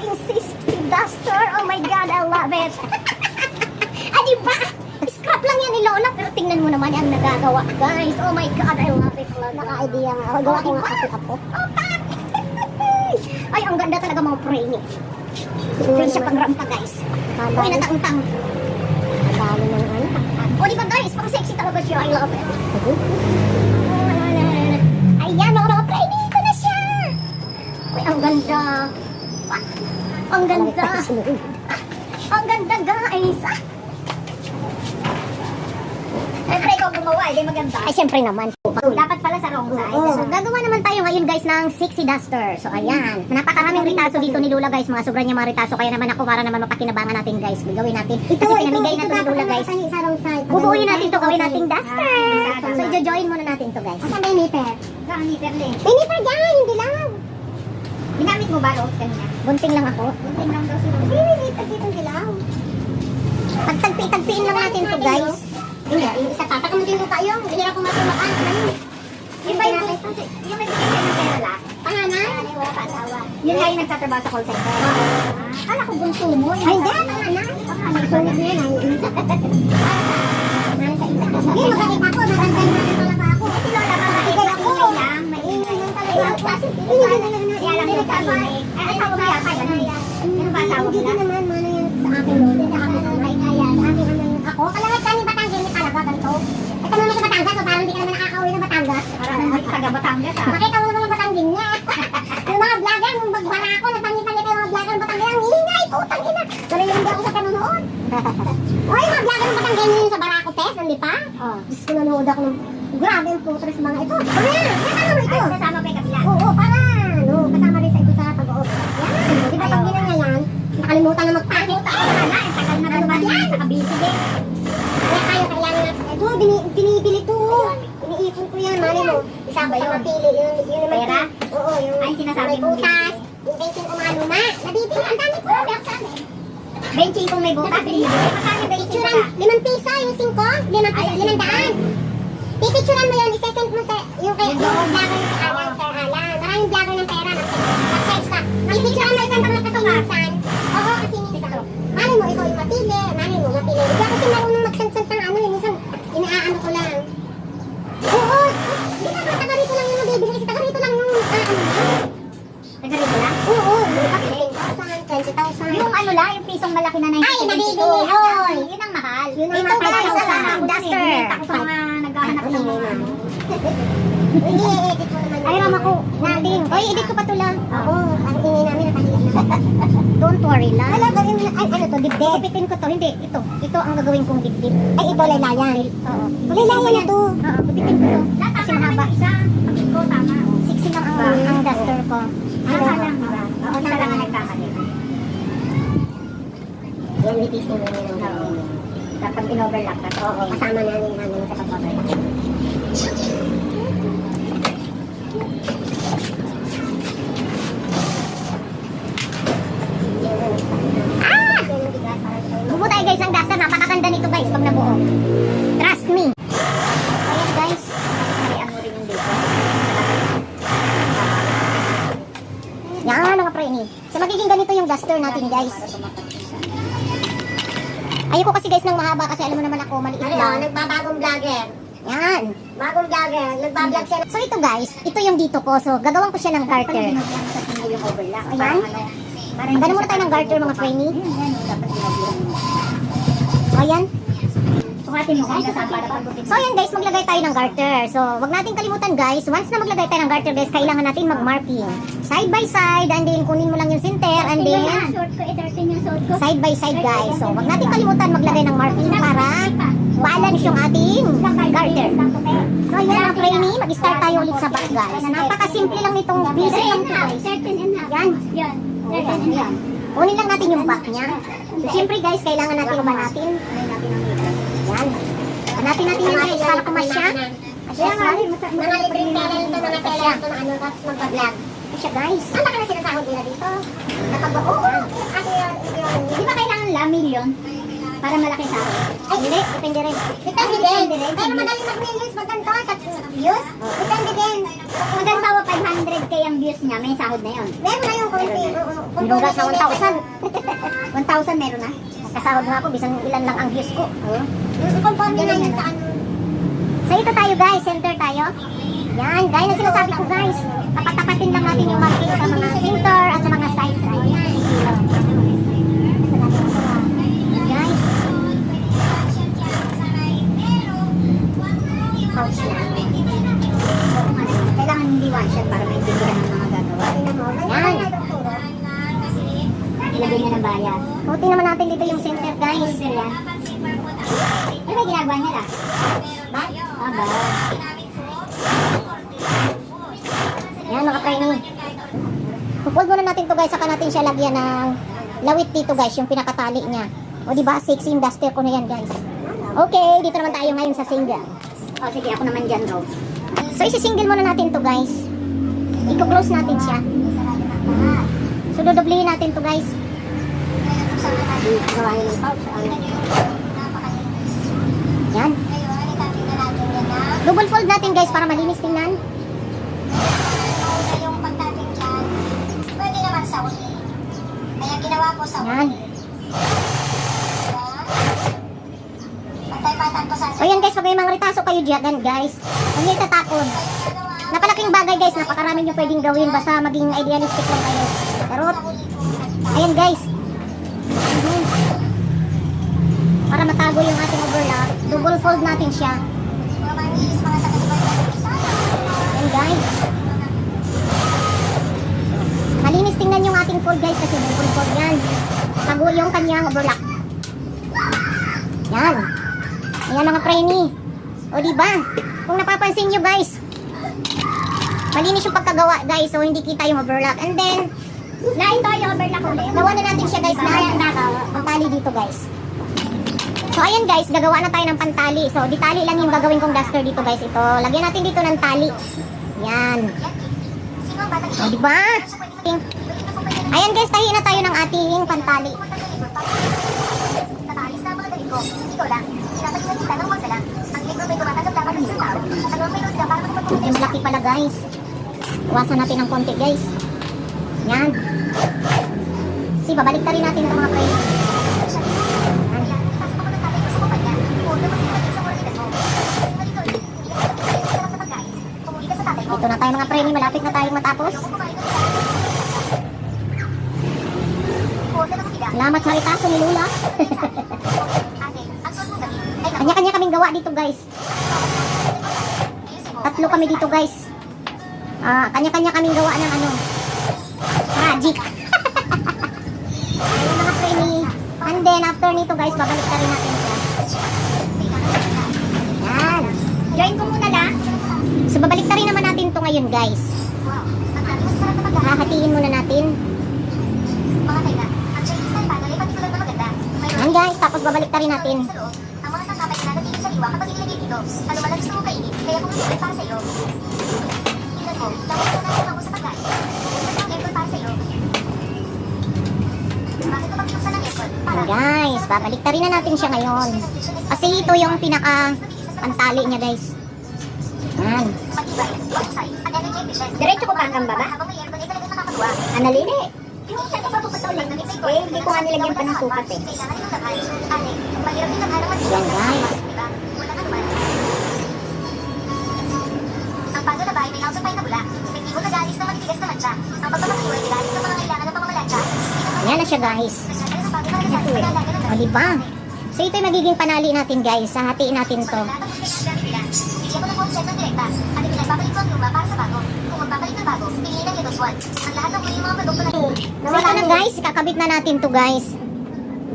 ating safety duster. Oh my God, I love it. ah, di ba? Scrap lang yan ni Lola, pero tingnan mo naman yung nagagawa, guys. Oh my God, I love it. Naka-idea nga ako. Gawa ko nga kasi ako. Oh, tak! Ay, ang ganda talaga mga praying. Pwede siya pang rampa, guys. Uy, Madami. Ganda. Ang ganda, guys. Siyempre, ikaw gumawa, hindi maganda. Ay, syempre naman. Dapat pala sa wrong side. Oo. So, gagawa naman tayo ngayon guys ng sexy duster. So, ayan. Napakaraming ritaso dito ni Lula guys. Mga sobrang niya mga ritaso. Kaya naman ako para naman mapakinabangan natin guys. Gawin natin. Kasi pinamigay na to ni Lula guys. Sa wrong side. Bubuuin natin to. Gawin duster. Ah, So, i-join muna natin to guys. Asa may meter? Saan ni Perle? May meter dyan, hindi lang. Ginamit mo ba Rose kanina? Bunting lang ako. Bunting lang daw si Rose. May meter dito dilaw. Pagtagpi-tagpiin lang natin to guys. Hindi, yung isa pa. Taka mo din lupa yung. Hirap ko matumakan. Ano yun? Yung ba yung yung may sa'yo ng pera lahat? Panganan? Wala pa asawa. Yun nga yung nagtatrabaho sa call center. Kala ko bunso mo. Ay, hindi. Panganan. Panganan. Sulit niya yan. Nasa isa. Hindi, makakita ko. Narantay na pala pa ako. Si Lola, mabait Ikay lang, ako. ingay lang, maingay. Ingay lang talaga. Kaya lang Lang yung kaingay. Ay, asawa mo yata, ganun. Ano ba asawa mo Hindi na? naman, mana yan sa akin. Hindi sa akin. Ang kaya. Sa akin naman ako. Kalahit kami Batangas. Hindi talaga ganito. Ito naman sa Batangas. So parang hindi ka naman nakakauwi ng Batangas. Parang hindi taga Batangas ah. Makita mo naman ang Batangas niya. Yung mga vlogger, nung magbara ako, nagpangit-pangit yung mga vlogger ng Batangas. Ang ingay, putang ina. Pero yung hindi ako sa panonood. Oy, mga vlogger ng Batangas yun sa Barako Test, hindi pa? Oh, Diyos ko nanood ako ng... Grabe ang putres mga ito. Ano yan? Ano mo ito? Ay, kasama pa yung kabila. Oo, para ano, kasama di ba pag ginanya yan, nakalimutan na magpakit. Wala na. Ang tagal na naman yan. Nakabisi din. Kaya tayo, kailangan natin. Ito, bini, binibili to. Iniipon ko yan, mali mo. Isa ba yun? Mapili, yun, yun naman. Pera? Oo, yung Ay, sinasabi may mo butas. Yung benching ko mga luma. Nabibili, ang dami ko. Sa amin. Benching kung may butas. binibili. Magkano benching ka? limang piso, yung singko, limang piso, limang daan. Pipicturean mo yun, isesend mo sa, yung kay, yung vlogger si Alan, Sir Alan. Maraming vlogger Mo isang pang kasingwasan. Oo, kasi minsan. Mali mo, ikaw yung mapili, mali mo, mapili. Hindi ako kasi marunong mag-send-send ng ano, yung minsan, inaano ko lang. Oo, di ba, taga rito lang yung nabibili, kasi taga rito lang yung, ah, ano, Taga rito lang? Oo, yung 10,000, 20,000. Yung ano lang, yung pisong malaki na 90 Ay, nabibili, Yun, ang mahal. Yun ang Ito guys, sa duster. Ako sa mga naghahanap ng Ano mga mo naman. Ay, Ram, ako. Natin. Oy, edit ko pa to lang. Oo, ang namin na. Don't worry lang. Wala, mo na, ay, ano to, dibdib. Kupitin ko to. Hindi, ito. Ito ang gagawin kong dibdib. Ay, ito, laylayan. Oo. Laylayan na to. Oo, kupitin ko to. Kasi mahaba. Isa. ko, tama. Siksi lang ang, ang duster ko. Ano? Diba? Oo, isa lang ang nagkamali. Yan, itis mo namin ng gawin. Dapat in-overlap na. Oo, kasama namin namin sa pag-overlap. Ah! Bubo tayo guys ng duster. Napakaganda nito guys pag nabuo. Trust me. Ayan guys. Harian mo rin yung dito. Yan mga pre So magiging ganito yung duster natin guys. Ayoko kasi guys ng mahaba kasi alam mo naman ako maliit Ano, lang. nagbabagong vlogger. Yan. Bagong vlogger, nagbablog siya. So ito guys, ito yung dito ko. So gagawan ko siya ng garter. yung overlap. Ayan. Ganun muna tayo ng garter mga trainee. So ayan. Sukatin mo kung saan para pagbutin. So ayan guys, maglagay tayo ng garter. So wag natin kalimutan guys, once na maglagay tayo ng garter guys, kailangan natin mag-marking. Side by side, and then kunin mo lang yung center, and then Short ko, 13 yung short ko. side by side guys. So wag natin kalimutan maglagay ng marking para balance yung ating garter. So ayan mga trainee, mag-start tayo ulit sa back guys. Napakasimple lang nitong piece lang to guys. 13 and a half. Yan. Yan. Oh, yan, yan. Kunin lang natin yung back niya. So siyempre guys, kailangan natin ba natin? Yan. Hanatin natin yung guys para kumasya. Kaya nga, mga libreng tela nito, mga tela nito na ano, tapos magpa-vlog. Siya guys. Ang laki na sinasahod nila dito. Ba, oo, yun. Di ba kailangan lamil yun? Para malaki sa akin. Ay, hindi. Depende rin. Depende din. Pero madali mag-millions pag ganito sa views. Depende din. Kung halimbawa 500k ang views niya, may sahod na yun. Meron na yung konti. Ka sa 1,000. 1,000 meron na. Kasahod nga ako, bisan ilan lang ang views ko. Oh. Conforme na yun sa ano. So ito tayo guys, center tayo. Yan, gaya na sinasabi ko guys. Tapat-tapatin lang natin yung marking sa mga center at sa mga sides. Ayan. Guys. Pouch lang. Kailangan hindi one shot para maintindihan ng mga gagawa. Yan. Ilagay niya ng bias. Kutin naman natin dito guys. Yan. Ano ba ginagawa niya lang? Ba? Ah, ba? Yan mga trainee. Pupul muna natin to guys, saka natin siya lagyan ng lawit dito guys, yung pinakatali niya. O di ba, sexy yung duster ko na yan guys. Okay, dito naman tayo ngayon sa single. O sige, ako naman dyan Rose. So isi-single muna natin to guys. Iko-close natin siya. So dodoblihin natin to guys. Gawain ng pouch. Yan. Double fold natin guys para malinis tingnan. yung pagdating dyan, pwede naman sa uli. Kaya ginawa ko sa Yan. Ko sa So yan guys, pag may mga ritaso kayo dyan guys, huwag niyo itatakon. Napalaking bagay guys, napakarami nyo pwedeng gawin basta maging idealistic lang kayo. Pero, ayan guys. Para matago yung ating overlap, double fold natin siya. Ayan guys. Malinis tingnan yung ating fold guys kasi double fold yan. Tago yung kanyang overlap. Yan. Ayan mga trainee. O diba? Kung napapansin nyo guys, malinis yung pagkagawa guys so hindi kita yung overlap. And then, na ito yung overlap ulit. Gawa na natin siya guys na pantali dito guys. So ayan guys, gagawa na tayo ng pantali. So di tali lang yung gagawin kong duster dito guys. Ito, lagyan natin dito ng tali. Yan. O diba? Ayan guys, tahi na tayo ng ating pantali. Na ng na ng Medyo malaki pala guys. Iwasan natin ng konti guys. Yan. Si babalik rin natin ito mga friends. Dito na tayo mga friends, malapit na tayong matapos. Salamat sa ritaso ni Lula. Kanya-kanya kaming gawa dito guys. Tatlo kami dito guys. Ah, kanya-kanya kaming gawa ng ano. Magic. Ayun mga trainee. And then after nito guys, babalik na rin natin siya. Yan. Join ko muna babalik na rin naman natin to ngayon guys. Hahatiin muna natin. Yan guys, tapos babalik na rin natin. Ang mga sasabay na nagiging saliwa kapag inilagay dito. Ano man gusto mong kainin, kaya kung ito para sa'yo. Tingnan mo, ko na ako sa pagkain. Guys, babalik na rin na natin siya ngayon. Kasi ito yung pinaka pantali niya guys. Yan. Efficient. Diretso ko pa hanggang baba? Habang may aircon ay talagang nakakatuwa. Analili. Hindi siya kapapagpataw lang na may Eh, hindi ko nga nilagyan pa ng sukat eh. Yan guys. Ang pago na bahay may house of pine na bula. Epektibo na galis na matitigas naman siya. Ang pagpapakilo ay galis mga kailangan ng pamamalansya. Yan na siya guys. O diba? So ito yung magiging panali natin guys. Hatiin natin to. Direkta. At ipinagbabalik ko ang luma para sa bago. Kung magpapalit ng bago, piliin ang 1. Ang lahat ng mga produkto na So ito na guys, kakabit na natin to guys.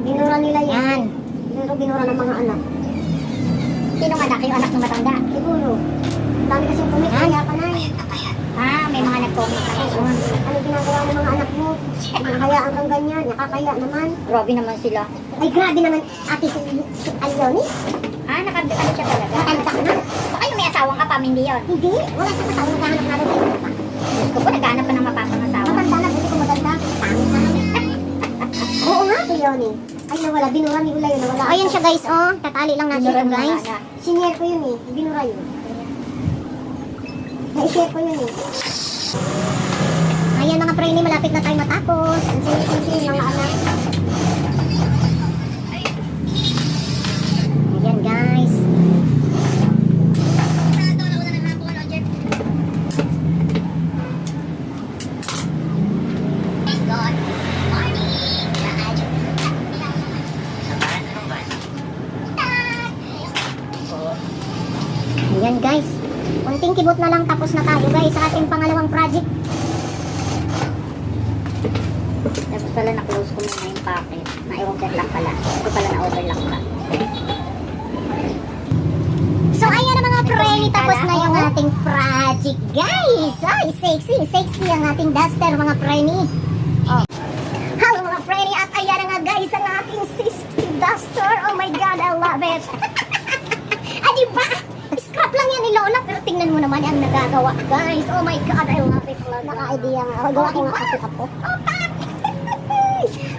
Binura nila Yan. Pero binura ng mga anak. Sinong anak? Yung anak ng matanda? Siguro. Ang dami kasing kumit, Yan. kaya ka na eh. Ah, may mga nag-comment na. Ano ginagawa ng mga anak mo? Nakakayaan kang ganyan, nakakaya naman. Grabe naman sila. Ay, grabe naman, ate si, Alioni. Ah, nakad ano siya talaga? Matanda na. Baka yung may asawang kapam, hindi yun. Hindi, wala siyang kasama naghahanap na rin sa pa. Gusto ko, naghanap pa ng mapapang asawa. Matanda na, buti ko maganda. Pangit na. Oo nga, si Leonie. Ay, nawala wala, binura ni Ulay yun, wala. Ayan siya guys, oh. Tatali lang natin ito guys. Senior ko yun eh, binura yun. Na-share ko yun eh. Ayan mga trainee, malapit na tayo matapos. Ang Ayan guys. Kunting kibot na lang tapos na tayo guys sa ating pangalawang project. Dapat pala na-close ko muna yung packet. Na-overlock pala. Ito pala na-overlock pa. So ayan na mga preni, tapos na yung ating project guys. Ay, sexy, sexy ang ating duster mga preni. Oh. Hello mga preni, at ayan na nga guys ang ating sexy duster. Oh my god, I love it. ah, diba? Lang yan ni Lola, pero tingnan mo naman ang nagagawa guys. Oh my god, I love it. Naka-idea nga ako. Gawa ko nga ako. Oh, pak!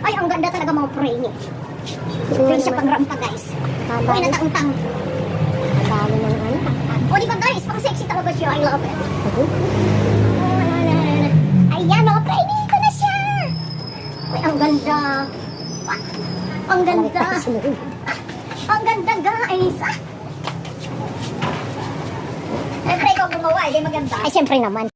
Ay, ang ganda talaga mga preni. Preni siya pang rampa guys. Uy, natang-tang. Talo ng ano. O, di ba guys, pang sexy talaga siya. I love it. Ayan, mga preni, ito na siya. Uy, ang ganda. Ang ganda. Ang ganda, guys. Ah. Siyempre, ikaw gumawa, hindi maganda. Ay, siyempre naman.